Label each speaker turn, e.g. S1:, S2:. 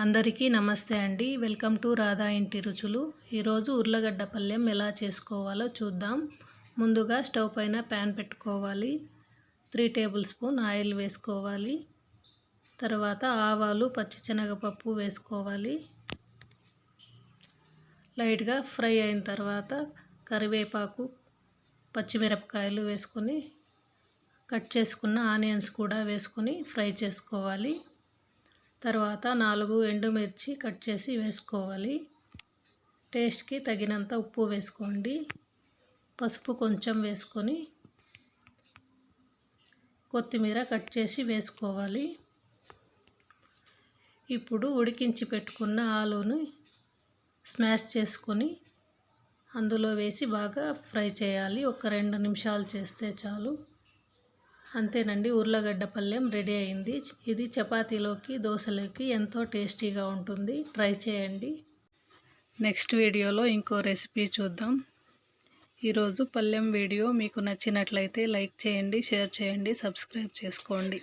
S1: అందరికీ నమస్తే అండి. వెల్కమ్ టు రాధా ఇంటి రుచులు. ఈరోజు ఉర్లగడ్డ పల్లెం ఎలా చేసుకోవాలో చూద్దాం. ముందుగా స్టవ్ పైన ప్యాన్ పెట్టుకోవాలి. త్రీ టేబుల్ స్పూన్ ఆయిల్ వేసుకోవాలి. తర్వాత ఆవాలు పచ్చిశనగపప్పు వేసుకోవాలి. లైట్గా ఫ్రై అయిన తర్వాత కరివేపాకు పచ్చిమిరపకాయలు వేసుకొని కట్ చేసుకున్న ఆనియన్స్ కూడా వేసుకొని ఫ్రై చేసుకోవాలి. తర్వాత నాలుగు ఎండుమిర్చి కట్ చేసి వేసుకోవాలి. టేస్ట్కి తగినంత ఉప్పు వేసుకోండి. పసుపు కొంచెం వేసుకొని కొత్తిమీర కట్ చేసి వేసుకోవాలి. ఇప్పుడు ఉడికించి పెట్టుకున్న ఆలుని స్మాష్ చేసుకొని అందులో వేసి బాగా ఫ్రై చేయాలి. ఒక రెండు నిమిషాలు చేస్తే చాలు. అంతేనండి ఉర్లగడ్డ పల్లెం రెడీ అయింది. ఇది చపాతీలోకి దోశలోకి ఎంతో టేస్టీగా ఉంటుంది. ట్రై చేయండి. నెక్స్ట్ వీడియోలో ఇంకో రెసిపీ చూద్దాం. ఈరోజు పల్లెం వీడియో మీకు నచ్చినట్లయితే లైక్ చేయండి షేర్ చేయండి సబ్స్క్రైబ్ చేసుకోండి.